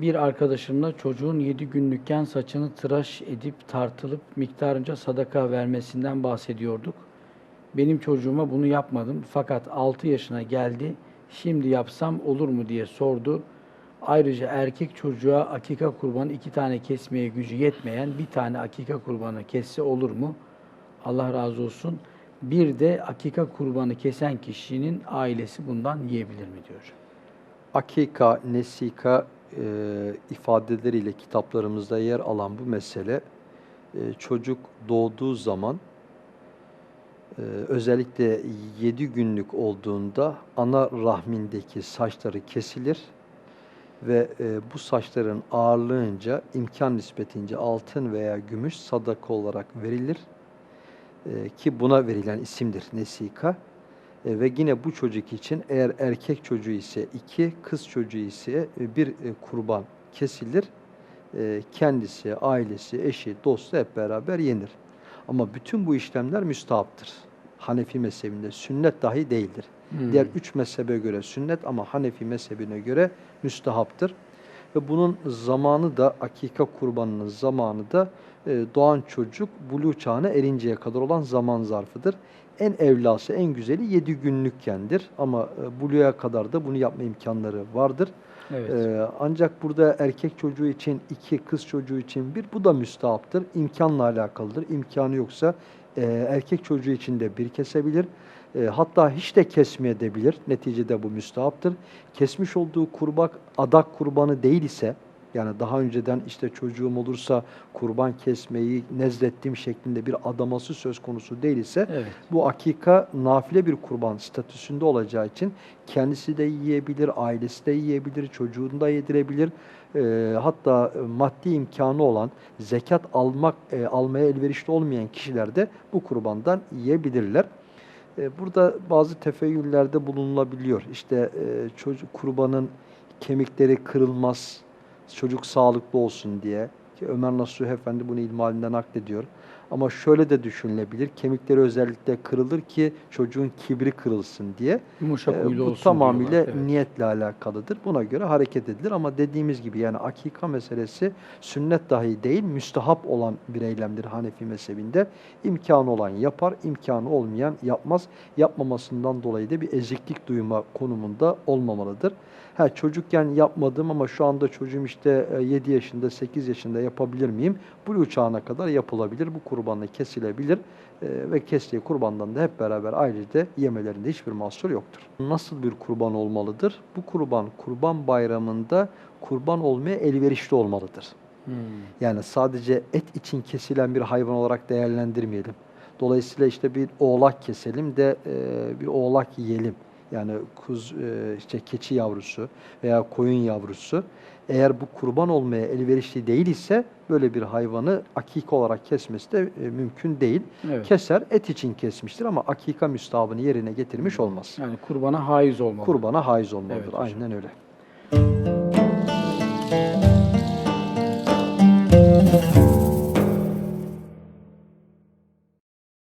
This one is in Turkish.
Bir arkadaşımla çocuğun 7 günlükken saçını tıraş edip tartılıp miktarınca sadaka vermesinden bahsediyorduk. Benim çocuğuma bunu yapmadım fakat 6 yaşına geldi. Şimdi yapsam olur mu diye sordu. Ayrıca erkek çocuğa akika kurbanı iki tane kesmeye gücü yetmeyen bir tane akika kurbanı kesse olur mu? Allah razı olsun. Bir de akika kurbanı kesen kişinin ailesi bundan yiyebilir mi diyor. Akika, nesika e, ifadeleriyle kitaplarımızda yer alan bu mesele e, çocuk doğduğu zaman e, özellikle 7 günlük olduğunda ana rahmindeki saçları kesilir ve e, bu saçların ağırlığınca imkan nispetince altın veya gümüş sadaka olarak verilir. E, ki buna verilen isimdir nesika. E, ve yine bu çocuk için eğer erkek çocuğu ise iki, kız çocuğu ise e, bir e, kurban kesilir. E, kendisi, ailesi, eşi, dostu hep beraber yenir. Ama bütün bu işlemler müstahaptır. Hanefi mezhebinde sünnet dahi değildir. Hmm. Diğer üç mezhebe göre sünnet ama Hanefi mezhebine göre müstahaptır. Ve bunun zamanı da akika kurbanının zamanı da e, doğan çocuk buluğ çağına erinceye kadar olan zaman zarfıdır. En evlası, en güzeli 7 günlükkendir ama e, buluğa kadar da bunu yapma imkanları vardır. Evet. Ee, ancak burada erkek çocuğu için iki, kız çocuğu için bir, bu da müstahaptır. İmkanla alakalıdır. İmkanı yoksa e, erkek çocuğu için de bir kesebilir. E, hatta hiç de kesmeyebilir. Neticede bu müstahaptır. Kesmiş olduğu kurbak adak kurbanı değil ise, yani daha önceden işte çocuğum olursa kurban kesmeyi nezlettiğim şeklinde bir adaması söz konusu değil ise, evet. bu akika nafile bir kurban statüsünde olacağı için kendisi de yiyebilir, ailesi de yiyebilir, çocuğunu da yedirebilir. Ee, hatta e, maddi imkanı olan, zekat almak e, almaya elverişli olmayan kişiler de bu kurbandan yiyebilirler. Ee, burada bazı tefeyyüllerde bulunulabiliyor. İşte e, çocuk kurbanın kemikleri kırılmaz, çocuk sağlıklı olsun diye. Ki Ömer Nasuh Efendi bunu ilmalinden naklediyor. Ama şöyle de düşünülebilir. Kemikleri özellikle kırılır ki çocuğun kibri kırılsın diye. Yumuşak Ee, huylu bu olsun tamamıyla diyorlar, evet. niyetle alakalıdır. Buna göre hareket edilir ama dediğimiz gibi yani akika meselesi sünnet dahi değil, müstahap olan bir eylemdir Hanefi mezhebinde. İmkanı olan yapar, imkanı olmayan yapmaz. Yapmamasından dolayı da bir eziklik duyma konumunda olmamalıdır. Ha çocukken yapmadım ama şu anda çocuğum işte e, 7 yaşında, 8 yaşında yapabilir miyim? Bu çağına kadar yapılabilir. Bu kurbanla kesilebilir. E, ve kestiği kurbandan da hep beraber ailece yemelerinde hiçbir mahsur yoktur. Nasıl bir kurban olmalıdır? Bu kurban, kurban bayramında kurban olmaya elverişli olmalıdır. Hmm. Yani sadece et için kesilen bir hayvan olarak değerlendirmeyelim. Dolayısıyla işte bir oğlak keselim de e, bir oğlak yiyelim. Yani kuz, e, işte keçi yavrusu veya koyun yavrusu. Eğer bu kurban olmaya elverişli değil ise böyle bir hayvanı akika olarak kesmesi de e, mümkün değil. Evet. Keser et için kesmiştir ama akika müstahabını yerine getirmiş olmaz. Yani kurbana haiz olmalı. Kurbana haiz olmalıdır. Evet hocam. Aynen öyle.